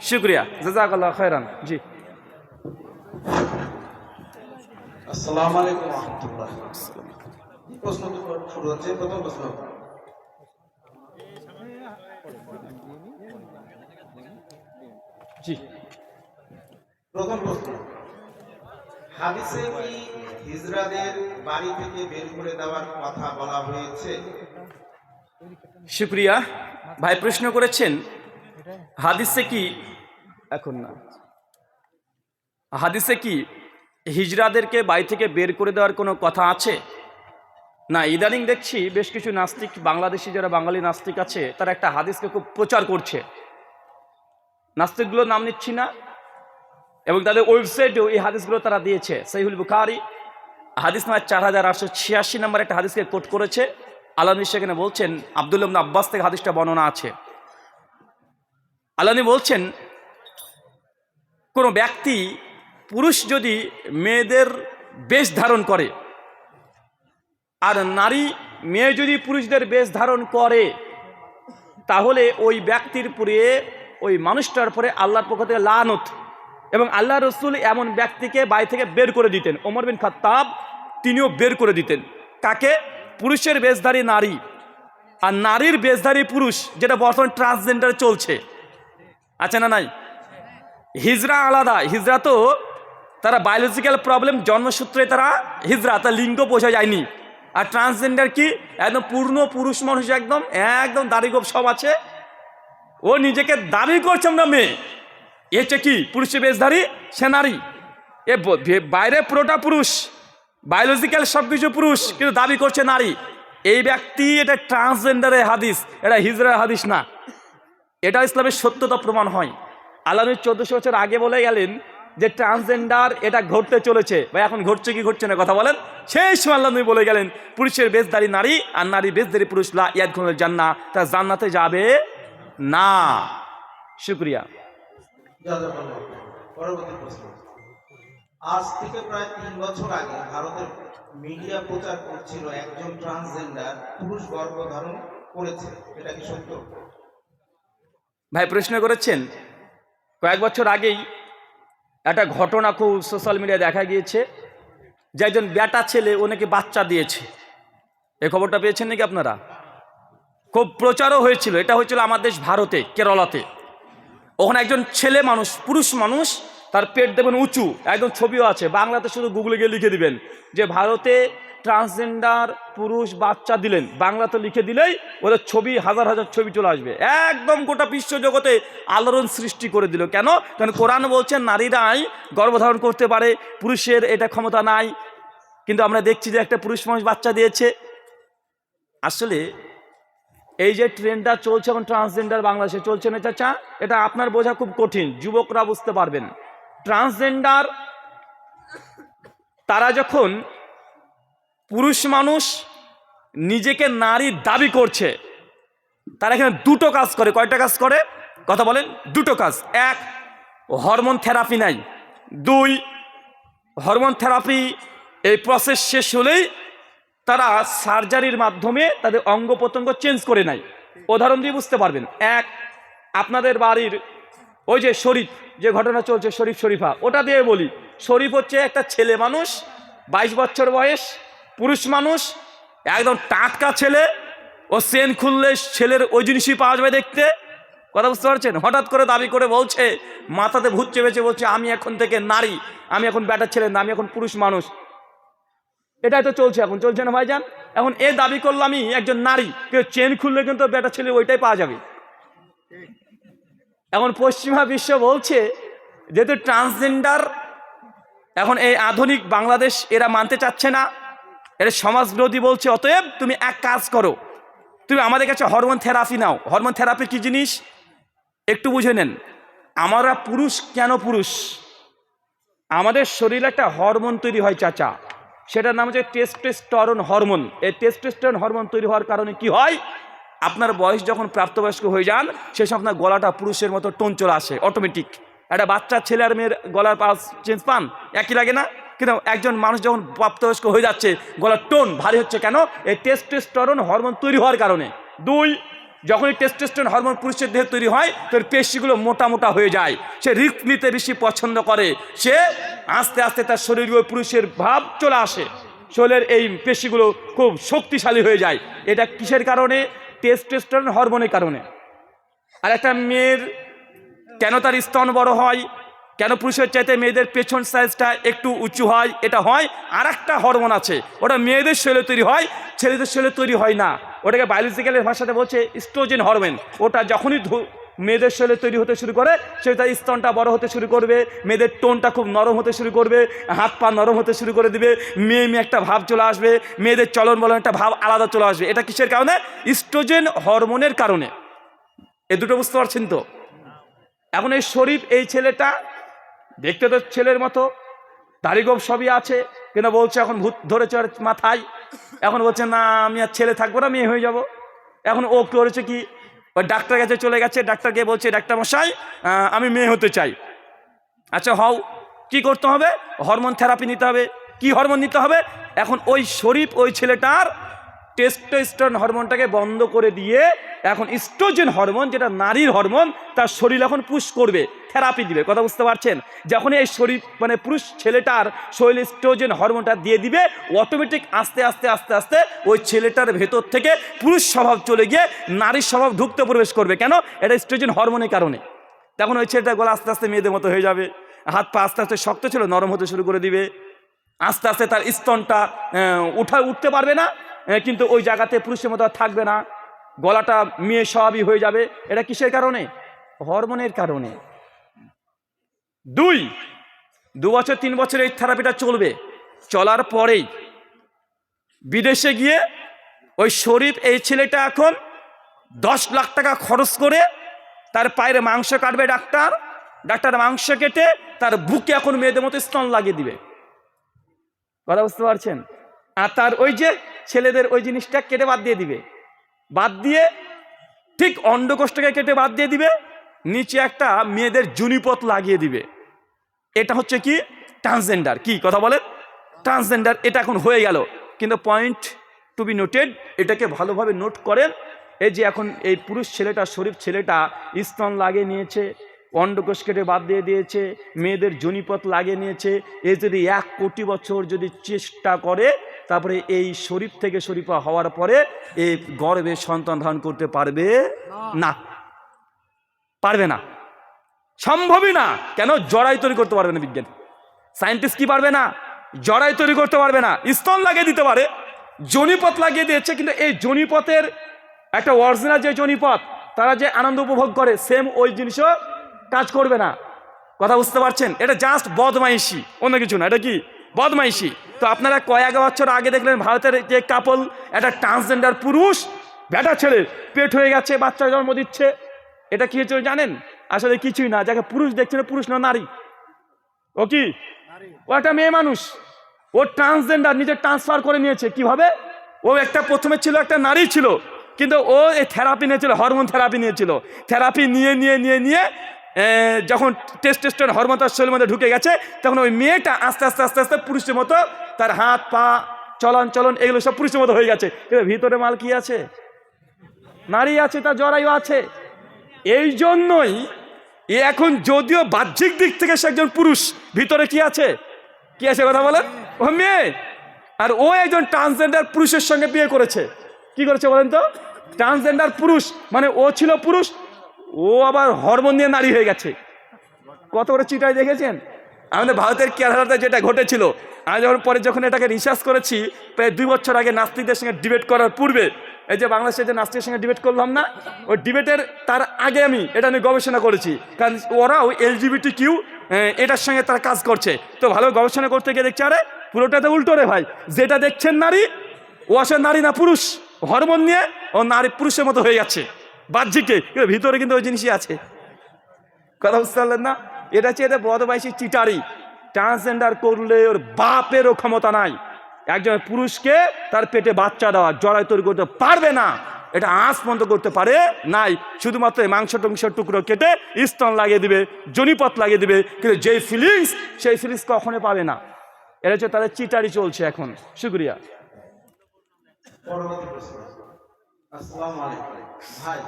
শুক্রিয়া। জাজাকাল্লাহ খৈরান জি। আসসালামু আলাইকুম রহমতুল্লাহ। প্রশ্ন শুরু হচ্ছে? প্রথম প্রশ্ন। জি। প্রথম প্রশ্ন। হাদিসে কি হিজরাদের বাড়ি থেকে বের করে দেওয়ার কথা বলা হয়েছে? শুক্রিয়া। ভাই প্রশ্ন করেছেন হাদিসে কি? এখন না। হাদিসে কি হিজড়াদেরকে বাড়ি থেকে বের করে দেওয়ার কোনো কথা আছে? না, ইদানিং দেখছি বেশ কিছু নাস্তিক, বাংলাদেশি যারা বাঙালি নাস্তিক আছে, তারা একটা হাদিসকে খুব প্রচার করছে। নাস্তিকগুলোর নাম নিচ্ছি না, এবং তাদের ওয়েবসাইটেও এই হাদিসগুলো তারা দিয়েছে। সহিহুল বুখারি, হাদিস নয় চার হাজার আটশো ছিয়াশি নম্বর একটা হাদিসকে কোট করেছে। আলানি সেখানে বলছেন, আবদুল্লাহ আব্বাস থেকে হাদিসটা বর্ণনা আছে। আলানি বলছেন, কোনো ব্যক্তি পুরুষ যদি মেয়েদের বেশ ধারণ করে, আর নারী মেয়ে যদি পুরুষদের বেশ ধারণ করে, তাহলে ওই ব্যক্তির পরে, ওই মানুষটার পরে আল্লাহর পক্ষ থেকে লানত এবং আল্লাহ রসুল এমন ব্যক্তিকে বাড়ি থেকে বের করে দিতেন। ওমর বিন খাত্তাব তিনিও বের করে দিতেন। কাকে? পুরুষের বেশধারী নারী। আর নারীর বেশধারী পুরুষ, যেটা বর্তমান ট্রান্সজেন্ডার চলছে। আছে না নাই? হিজরা আলাদা। হিজরা তো তারা বায়োলজিক্যাল প্রবলেম জন্মসূত্রে তারা হিজরা, তার লিঙ্গ বোঝা যায়নি। আর ট্রান্সজেন্ডার কি? একদম পূর্ণ পুরুষ মানুষ একদম একদম দাড়িগোপ সব আছে। ও নিজেকে দাবি করছে আমরা মেয়ে। এ হচ্ছে কি? পুরুষের বেশধারী, সে নারী। এ বাইরে পুরোটা পুরুষ বায়োলজিক্যাল সব কিছু পুরুষ, কিন্তু দাবি করছে নারী। এই ব্যক্তি এটা ট্রান্সজেন্ডারের হাদিস, এটা হিজরার হাদিস না। এটা ইসলামের সত্যতা প্রমাণ হয়। আলামী চোদ্দশো বছর আগে বলে গেলেন যে ট্রান্সজেন্ডার এটা ঘটতে চলেছে। বা এখন ঘটছে কি ঘটছে না কথা বলেন? সেই সময় আল্লাহ বলে গেলেন, পুরুষের বেশদারি নারী আর নারী বেশদারি পুরুষ, লা ইয়াদ জান্না তা জান্নাতে যাবে না। শুক্রিয়া। আজ থেকে প্রায় তিন বছর আগে ভারতের মিডিয়া প্রচার করছিল একজন ট্রান্সজেন্ডার পুরুষ গর্ভধারণ করেছে। এটা কি সত্য? ভাই প্রশ্ন করেছেন, কয়েক বছর আগেই একটা ঘটনা খুব সোশ্যাল মিডিয়ায় দেখা গিয়েছে, যে একজন বেটা ছেলে ও নাকি বাচ্চা দিয়েছে। এই খবরটা পেয়েছেন নাকি আপনারা? খুব প্রচারও হয়েছিল, এটা হয়েছিল আমার দেশ ভারতে, কেরলাতে। ওখানে একজন ছেলে মানুষ, পুরুষ মানুষ, তার পেট দেবেন উঁচু, একদম ছবিও আছে, বাংলাতে শুধু গুগলে গিয়ে লিখে দিবেন, যে ভারতে ট্রান্সজেন্ডার পুরুষ বাচ্চা দিলেন। বাংলাতে লিখে দিলেই ওদের ছবি, হাজার হাজার ছবি চলে আসবে। একদম গোটা বিশ্ব জগতে আলোড়ন সৃষ্টি করে দিল। কেন? কারণ কোরআন বলছেন নারীরাই গর্ভধারণ করতে পারে, পুরুষের এটা ক্ষমতা নাই। কিন্তু আমরা দেখছি যে একটা পুরুষ মানুষ বাচ্চা দিয়েছে। আসলে এই যে ট্রেনটা চলছে এখন ট্রান্সজেন্ডার বাংলাদেশে চলছে না চাচা, এটা আপনার বোঝা খুব কঠিন, যুবকরা বুঝতে পারবেন। ট্রান্সজেন্ডার তারা যখন পুরুষ মানুষ নিজেকে নারী দাবি করছে। তারা এখানে দুটো কাজ করে। কয়টা কাজ করে? কথা বলেন, দুটো কাজ। এক হরমোন থেরাপি নাই। দুই হরমোন থেরাপি এই প্রসেস শেষ হলেই তারা সার্জারির মাধ্যমে তাদের অঙ্গ প্রত্যঙ্গ চেঞ্জ করে নেয়। উদাহরণ দিয়ে বুঝতে পারবেন। এক, আপনাদের বাড়ির ওই যে শরীফ, যে ঘটনা চলছে শরীফ শরীফা, ওটা দিয়ে বলি। শরীফ হচ্ছে একটা ছেলে মানুষ, বাইশ বছর বয়স পুরুষ মানুষ, একদম টাটকা ছেলে, ও সেন খুললে ছেলের ওই জিনিসই পাওয়া যাবে দেখতে। কথা বুঝতে পারছেন? হঠাৎ করে দাবি করে বলছে, মাথাতে ভূত চেপেছে, বলছে, আমি এখন থেকে নারী, আমি এখন ব্যাটার ছেলে না, আমি এখন পুরুষ মানুষ। এটাই তো চলছে এখন, চলছে না ভাইজান? এখন এ দাবি করল আমি, একজন নারী, কেউ চেন খুললে কিন্তু বেটা ছেলে ওইটাই পাওয়া যাবে। এখন পশ্চিমা বিশ্ব বলছে, যেহেতু ট্রান্সজেন্ডার এখন এই আধুনিক বাংলাদেশ এরা মানতে চাচ্ছে না এরা সমাজবিরোধী বলছে, অতএব তুমি এক কাজ করো। তুমি আমাদের কাছে হরমোন থেরাপি নাও। হরমোন থেরাপি কি জিনিস? একটু বুঝে নেন। আমরা পুরুষ কেন পুরুষ? আমাদের শরীরে একটা হরমোন তৈরি হয়, চাচা। সেটার নাম হচ্ছে টেস্টোস্টেরন হরমোন এই টেস্টোস্টেরন হরমোন তৈরি হওয়ার কারণে কি হয়? আপনার বয়স যখন প্রাপ্তবয়স্ক হয়ে যান, সে সময় আপনার গলাটা পুরুষের মতো টোন চলে আসে অটোমেটিক একটা বাচ্চা, ছেলে আর মেয়ের গলার পাস চেঞ্জ পান? একই লাগে না? কিন্তু একজন মানুষ যখন প্রাপ্তবয়স্ক হয়ে যাচ্ছে, গলার টোন ভারী হচ্ছে কেন? এই টেস্টোস্টেরন হরমোন তৈরি হওয়ার কারণে। দুই, যখনই টেস্টোস্টেরন হরমোন পুরুষের দেহে তৈরি হয়, তোর পেশিগুলো মোটা মোটা হয়ে যায়। সে রিস্ক নিতে বেশি পছন্দ করে। সে আস্তে আস্তে তার শরীর ওই পুরুষের ভাব চলে আসে। শরীরের এই পেশিগুলো খুব শক্তিশালী হয়ে যায়। এটা কিসের কারণে? টেস্টোস্টেরন হরমোনের কারণে। আর একটা মেয়ের কেন তার স্তন বড় হয়? কেন পুরুষের চাইতে মেয়েদের পেছন সাইজটা একটু উঁচু হয়? এটা হয় আর একটা হরমোন আছে। ওটা মেয়েদের শরীরে তৈরি হয়, ছেলেদের শরীরে তৈরি হয় না। ওটাকে বায়োলজিক্যালের ভাষাতে বলছে স্ট্রোজেন হরমোন ওটা যখনই মেয়েদের শরীরে তৈরি হতে শুরু করে, সে তার স্তনটা বড় হতে শুরু করবে, মেয়েদের টোনটা খুব নরম হতে শুরু করবে, হাত পা নরম হতে শুরু করে দিবে, মেয়ে মেয়ে একটা ভাব চলে আসবে, মেয়েদের চলন বলন একটা ভাব আলাদা চলে আসবে। এটা কিসের কারণে? স্ট্রোজেন হরমোনের কারণে। এ দুটো বুঝতে পারছেন তো? এখন এই শরীফ, এই ছেলেটা দেখতে তো ছেলের মতো। দাড়িগোপ সবই আছে। কিন্তু বলছে এখন ভূত ধরেছে মাথায়? এখন বলছে, না, আমি আর ছেলে থাকব না, মেয়ে হয়ে যাব। এখন ও করেছে কি? ওই ডাক্তার কাছে চলে গেছে। ডাক্তার গিয়ে বলছে ডাক্তার মশাই আমি মেয়ে হতে চাই। আচ্ছা হও। কি করতে হবে? হরমোন থেরাপি নিতে হবে। কি হরমোন নিতে হবে? এখন ওই শরীফ, ওই ছেলেটার টেস্টোস্টেরন হরমোনটাকে বন্ধ করে দিয়ে এখন স্ট্রোজেন হরমোন যেটা নারীর হরমোন তার শরীর এখন পুশ করবে থেরাপি দিবে। কথা বুঝতে পারছেন? যখন এই শরীর মানে পুরুষ ছেলেটার শরীরে স্ট্রোজেন হরমোনটা দিয়ে দিবে অটোমেটিক আস্তে আস্তে আস্তে আস্তে ওই ছেলেটার ভেতর থেকে পুরুষ স্বভাব চলে গিয়ে নারীর স্বভাব ঢুকতে প্রবেশ করবে। কেন? এটা স্ট্রোজেন হরমোনের কারণে। তখন ওই ছেলেটা গলা আস্তে আস্তে মেয়েদের মতো হয়ে যাবে। হাত পা আস্তে আস্তে শক্ত ছিল, নরম হতে শুরু করে দিবে। আস্তে আস্তে তার স্তনটা উঠা, উঠতে পারবে না। কিন্তু ওই জায়গাতে পুরুষের মতো থাকবে না। গলাটা মেয়ে স্বাভাবিক হয়ে যাবে। এটা কিসের কারণে? হরমোনের কারণে। দুই, দু বছর, তিন বছর এই থেরাপিটা চলবে। চলার পরেই বিদেশে গিয়ে ওই শরীফ, এই ছেলেটা এখন দশ লাখ টাকা খরচ করে তার পায়ের মাংস কাটবে ডাক্তার। ডাক্তার মাংস কেটে তার বুকে এখন মেয়েদের মতো স্তন লাগিয়ে দিবে। কথা বুঝতে পারছেন? আর তার ওই যে ছেলেদের ওই জিনিসটা কেটে বাদ দিয়ে দিবে। বাদ দিয়ে ঠিক অন্ডকোষ্ঠকে কেটে বাদ দিয়ে দিবে, নিচে একটা মেয়েদের জুনিপথ লাগিয়ে দিবে। এটা হচ্ছে কি? ট্রান্সজেন্ডার কি? কথা বলেন? ট্রান্সজেন্ডার এটা এখন হয়ে গেল। কিন্তু পয়েন্ট টু বি নোটেড এটাকে ভালোভাবে নোট করেন। এই যে এখন এই পুরুষ ছেলেটা, শরীফ ছেলেটা স্তন লাগিয়ে নিয়েছে, অন্ডকোষ কেটে বাদ দিয়ে দিয়েছে, মেয়েদের জনিপথ লাগিয়ে নিয়েছে। এ যদি এক কোটি বছর যদি চেষ্টা করে তারপরে এই শরীফ থেকে শরীফা হওয়ার পরে এই গর্বে সন্তান ধারণ করতে পারবে না। পারবে না। সম্ভবই না। কেন? জড়াই তৈরি করতে পারবে না বিজ্ঞান। সায়েন্টিস্ট কি পারবে না? জড়াই তৈরি করতে পারবে না। স্তন লাগিয়ে দিতে পারে। জনিপথ লাগিয়ে দিয়েছে কিন্তু এই জনিপথের একটা অরিজিনাল যে জনিপথ তারা যে আনন্দ উপভোগ করে সেম ওই জিনিসও কাজ করবে না। কথা বুঝতে পারছেন? এটা জাস্ট বদমাইশি। অন্য কিছু না। এটা কি? বদমাইশি। তো আপনারা কয়েক বছর আগে দেখলেন ভারতের যে কাপল একটা ট্রান্সজেন্ডার পুরুষ, বেটা ছেলে, পেট হয়ে গেছে, বাচ্চা জন্ম দিচ্ছে। এটা কি হচ্ছে জানেন? আসলে কিছুই না, যাকে পুরুষ দেখছে না পুরুষ না নারী। ও কি? ও একটা মেয়ে মানুষ। ও ট্রান্সজেন্ডার নিজে ট্রান্সফার করে নিয়েছে। কীভাবে? ও একটা প্রথমে ছিল, একটা নারী ছিল। কিন্তু ও এই থেরাপি নিয়েছিল হরমোন থেরাপি নিয়েছিল। থেরাপি নিয়ে নিয়ে নিয়ে নিয়ে যখন টেস্টেস্টন হরমোন তার শরীরের মধ্যে ঢুকে গেছে, তখন ওই মেয়েটা আস্তে আস্তে আস্তে আস্তে পুরুষের মতো তার হাত, পা, চলন চলন, এগুলো সব পুরুষের মতো হয়ে গেছে। কিন্তু ভিতরে মাল কি আছে? নারী আছে তার জরায়ু আছে। এই জন্যই এ এখন যদিও বাহ্যিক দিক থেকে সে একজন পুরুষ, ভিতরে কি আছে? কি আছে কথা বলেন? ও মেয়ে! আর ও একজন ট্রান্সজেন্ডার পুরুষের সঙ্গে বিয়ে করেছে। কি করেছে বলেন তো? ট্রান্সজেন্ডার পুরুষ মানে ও ছিল পুরুষ, ও আবার হরমোন দিয়ে নারী হয়ে গেছে। কত করে চিটাই দেখেছেন? আমাদের ভারতের কেরালাতে যেটা ঘটেছিল, আমি যখন পরে যখন এটাকে রিসার্চ করেছি, প্রায় দুই বছর আগে নাস্তিকদের সঙ্গে ডিবেট করার পূর্বে, এই যে বাংলাদেশে যে নাস্তিকের সঙ্গে ডিবেট করলাম না, ওই ডিবেটের তার আগে আমি এটা নিয়ে গবেষণা করেছি। কারণ ওরা ওই এলজিবিটি কিউ এটার সঙ্গে তারা কাজ করছে। তো ভালো গবেষণা করতে গিয়ে দেখছে, আরে, পুরোটা তো উল্টো রে ভাই। যেটা দেখছেন নারী, ও আসলে নারী না পুরুষ হরমোন নিয়ে ও নারী পুরুষের মতো হয়ে যাচ্ছে। বাহ্যিকে কিন্তু ভিতরে কিন্তু ওই জিনিসই আছে। কথা বুঝতে পারলেন না? এটা হচ্ছে এটা বদমাইশি চিটারি। ট্রান্সজেন্ডার করলে ওর বাপেরও ক্ষমতা নাই। একজন পুরুষকে তার পেটে বাচ্চা দেওয়া জড়াই তৈরি করতে পারবে না। এটা আঁচ বন্ধ করতে পারে নাই। শুধুমাত্র মাংস টংস টুকরো কেটে স্তন লাগিয়ে দিবে, জনিপথ লাগিয়ে দিবে, কিন্তু যেই ফিলিংস সেই ফিলিংস কখনো পাবে না। এটা হচ্ছে তাদের চিটারি চলছে এখন। শুক্রিয়া।